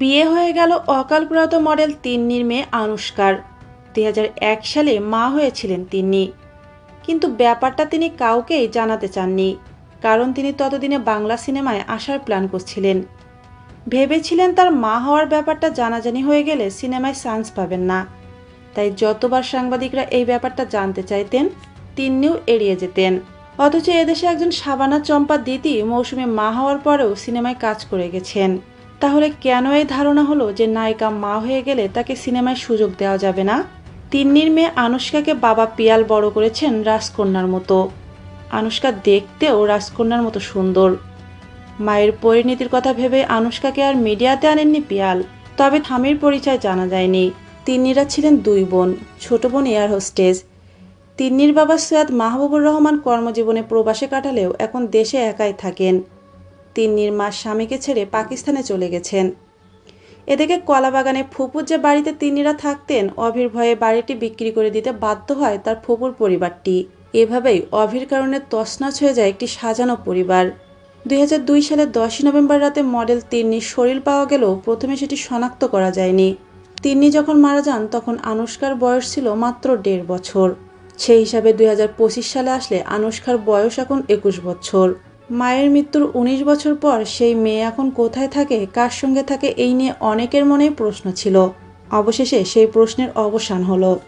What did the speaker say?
বিয়ে হয়ে গেল অকালপ্রয়াত মডেল তিন্নির মেয়ে আনুষ্কার। দুই সালে মা হয়েছিলেন তিন্নি। কিন্তু ব্যাপারটা তিনি কাউকেই জানাতে চাননি, কারণ তিনি ততদিনে বাংলা সিনেমায় আসার প্ল্যান করছিলেন। ভেবেছিলেন তার মা হওয়ার ব্যাপারটা জানাজানি হয়ে গেলে সিনেমায় চান্স পাবেন না। তাই যতবার সাংবাদিকরা এই ব্যাপারটা জানতে চাইতেন, তিন্নিও এড়িয়ে যেতেন। অথচ এদেশে একজন সাবানা চম্পা দিতি মৌসুমে মা হওয়ার পরেও সিনেমায় কাজ করে গেছেন। তাহলে কেন এই ধারণা হলো যে নায়িকা মা হয়ে গেলে তাকে সিনেমায় সুযোগ দেওয়া যাবে না? তিন্নির মেয়ে আনুষ্কাকে বাবা পিয়াল বড় করেছেন রাজকন্যার মতো। আনুষ্কা দেখতেও রাজকন্যার মতো সুন্দর। মায়ের পরিণতির কথা ভেবে আনুষ্কাকে আর মিডিয়াতে আনেননি পিয়াল, তবে থামির পরিচয় জানা যায়নি। তিন্নিরা ছিলেন দুই বোন, ছোট বোন এয়ার হোস্টেজ তিন্নির বাবা সৈয়দ মাহবুবুর রহমান কর্মজীবনে প্রবাসে কাটালেও এখন দেশে একাই থাকেন। তিন্নির মা স্বামীকে ছেড়ে পাকিস্তানে চলে গেছেন। এদিকে কলাবাগানে ফুপুর যে বাড়িতে তিন্নিরা থাকতেন, অভির ভয়ে বাড়িটি বিক্রি করে দিতে বাধ্য হয় তার ফুপুর পরিবারটি। এভাবেই অভির কারণে তছনছ হয়ে যায় একটি সাজানো পরিবার। দুই সালের দশই নভেম্বর রাতে মডেল তিন্নির শরীর পাওয়া গেলেও প্রথমে সেটি শনাক্ত করা যায়নি। তিন্নি যখন মারা যান, তখন আনুষ্কার বয়স ছিল মাত্র দেড় বছর। সেই হিসাবে দুই হাজার পঁচিশ সালে আসলে আনুষ্কার বয়স এখন একুশ বছর। মায়ের মৃত্যুর ১৯ বছর পর সেই মেয়ে এখন কোথায় থাকে, কার সঙ্গে থাকে, এই নিয়ে অনেকের মনে প্রশ্ন ছিল। অবশেষে সেই প্রশ্নের অবসান হলো।